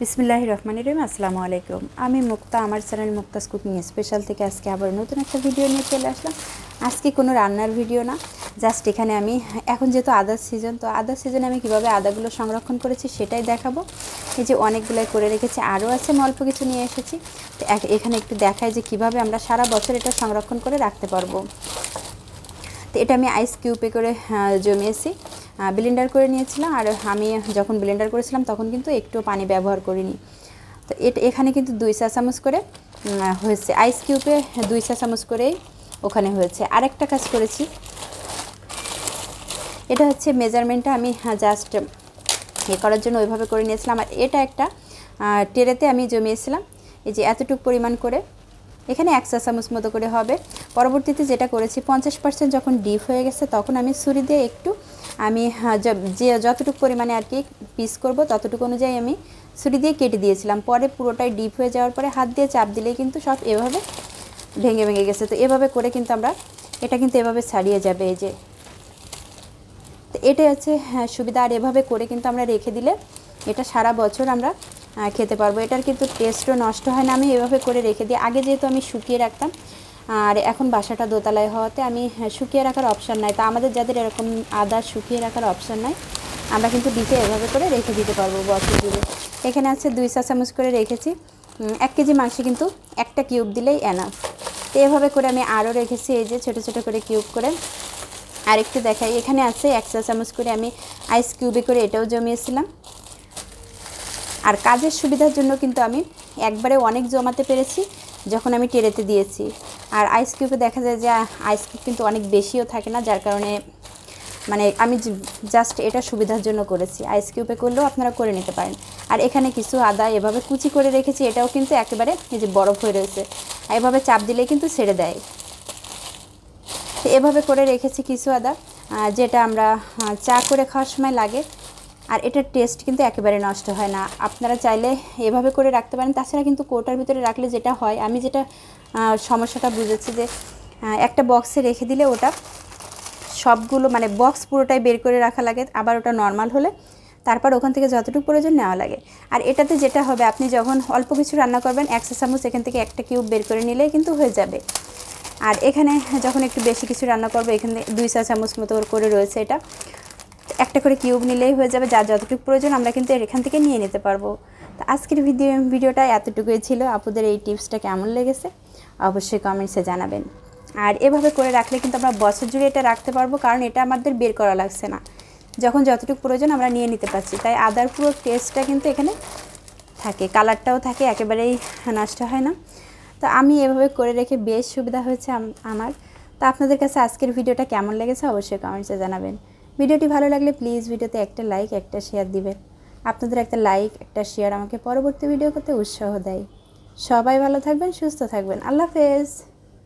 বিসমিল্লাহ রহমান রহিম, আসসালামু আলাইকুম। আমি মুক্তা, আমার চ্যানেল মুক্তাস কুকিং স্পেশাল থেকে আজকে আবার নতুন একটা ভিডিও নিয়ে চলে আসলাম। আজকে কোনো রান্নার ভিডিও না জাস্ট এখানে আমি, এখন যেহেতু আদার সিজন তো আদার সিজনে আমি কীভাবে আদাগুলো সংরক্ষণ করেছি সেটাই দেখাবো। এই যে অনেকগুলোই করে রেখেছি, আরও আছে অল্প কিছু নিয়ে এসেছি। তো এখানে একটু দেখায় যে কীভাবে আমরা সারা বছর এটা সংরক্ষণ করে রাখতে পারব। তো এটা আমি আইস কিউবে করে আহ, জমিয়েছি। ব্লেন্ডার করে নিয়েছিলাম আর আমি যখন ব্লেন্ডার করেছিলাম তখন কিন্তু একটু পানি ব্যবহার করিনি। তো এটা এখানে কিন্তু দুই চা চামচ করে হয়েছে। আইস কিউবে দুই চা চামচ করেই ওখানে হয়েছে। আরেকটা কাজ করেছি। এটা হচ্ছে মেজারমেন্টটা আমি জাস্ট এ করার জন্য ওইভাবে করে নিয়েছিলাম। আর এটা একটা টেরেতে আমি জমিয়েছিলাম। এই যে এতটুকু পরিমাণ করে। এখানে এক চা চামচ মতো করে হবে। পরবর্তীতে যেটা করেছি পঞ্চাশ পার্সেন্ট যখন ডিপ হয়ে গেছে তখন আমি ছুরি দিয়ে একটু আমি হ্যাঁ, যে যতটুকু পরিমাণে আর কি পিস করব ততটুকু অনুযায়ী আমি ছুরি দিয়ে কেটে দিয়েছিলাম। পরে পুরোটাই ডিপ হয়ে যাওয়ার পরে হাত দিয়ে চাপ দিলেই কিন্তু সব এভাবে ভেঙে ভেঙে গেছে। তো এভাবে করে কিন্তু আমরা এটা কিন্তু এভাবে ছাড়িয়ে যাবে এই যে। তো এটাই হচ্ছে হ্যাঁ, সুবিধা। আর এভাবে করে কিন্তু আমরা রেখে দিলে এটা সারা বছর আমরা খেতে পারব। এটার কিন্তু টেস্টও নষ্ট হয় না। আমি এভাবে করে রেখে দিই। আগে যেহেতু আমি শুকিয়ে রাখতাম আর এখন বাসাটা দোতলায় হওয়াতে আমি হ্যাঁ, শুকিয়ে রাখার অপশান নাই। তা আমাদের যাদের এরকম আদা শুকিয়ে রাখার অপশান নাই আমরা কিন্তু ডিপে এভাবে করে রেখে দিতে পারব বছর জুড়ে। এখানে আছে দুই চা চামচ করে রেখেছি। এক কেজি মাংসে কিন্তু একটা কিউব দিলেই এনাফ তো এভাবে করে আমি আরও রেখেছি এই যে ছোটো ছোটো করে কিউব করে। আরেকটু দেখাই। এখানে আছে এক চা চামচ করে আমি আইস কিউবে করে এটাও জমিয়েছিলাম। আর কাজের সুবিধার জন্য কিন্তু আমি একবারে অনেক জমাতে পেরেছি, যখন আমি টেরেতে দিয়েছি। আর আইস কিউবে দেখা যায় যে আইস কিউব কিন্তু অনেক বেশিও থাকে না, যার কারণে মানে আমি জাস্ট এটা সুবিধার জন্য করেছি। আইস কিউবে করলেও আপনারা করে নিতে পারেন। আর এখানে কিছু আদা এভাবে কুচি করে রেখেছি, এটাও কিন্তু একেবারে এই যে বরফ হয়ে রয়েছে। এভাবে চাপ দিলেই কিন্তু ছেড়ে দেয়। তো এভাবে করে রেখেছি কিছু আদা যেটা আমরা চা করে খাওয়ার সময় লাগে। আর এটার টেস্ট কিন্তু একেবারে নষ্ট হয় না। আপনারা চাইলে এভাবে করে রাখতে পারেন। তাছাড়া কিন্তু কোটার ভিতরে রাখলে যেটা হয়, আমি যেটা সমস্যাটা বুঝেছি যে একটা বক্সে রেখে দিলে ওটা সবগুলো মানে বক্স পুরোটাই বের করে রাখা লাগে। আবার ওটা নর্মাল হলে তারপর ওখান থেকে যতটুকু প্রয়োজন নেওয়া লাগে। আর এটাতে যেটা হবে, আপনি যখন অল্প কিছু রান্না করবেন, এক চা চামচ এখান থেকে একটা কিউব বের করে নিলে কিন্তু হয়ে যাবে। আর এখানে যখন একটু বেশি কিছু রান্না করব, এখানে দুই চা চামচ মতো করে রয়েছে এটা। একটা করে কিউব নিলেই হয়ে যাবে, যার যতটুকু প্রয়োজন আমরা কিন্তু এখান থেকে নিয়ে নিতে পারব। তো আজকের ভিডিও, ভিডিওটা এতটুকুই ছিল। আপুদের এই টিপসটা কেমন লেগেছে? অবশ্যই কমেন্টসে জানাবেন। আর এভাবে করে রাখলে কিন্তু আমরা বছর জুড়ে এটা রাখতে পারব, কারণ এটা আমাদের বের করা লাগছে না। যখন যতটুকু প্রয়োজন আমরা নিয়ে নিতে পারছি। তাই আদার পুরো টেস্টটা কিন্তু এখানে থাকে কালারটাও থাকে, একেবারেই নষ্ট হয় না। তো আমি এভাবে করে রেখে বেশ সুবিধা হয়েছে আমার। তো আপনাদের কাছে আজকের ভিডিওটা কেমন লেগেছে অবশ্যই কমেন্টসে জানাবেন। ভিডিওটি ভালো লাগলে প্লিজ ভিডিওতে একটা লাইক, একটা শেয়ার দিবেন। আপনাদের একটা লাইক, একটা শেয়ার আমাকে পরবর্তী ভিডিও করতে উৎসাহ দেয়। সবাই ভালো থাকবেন, সুস্থ থাকবেন। আল্লাহ হাফেজ।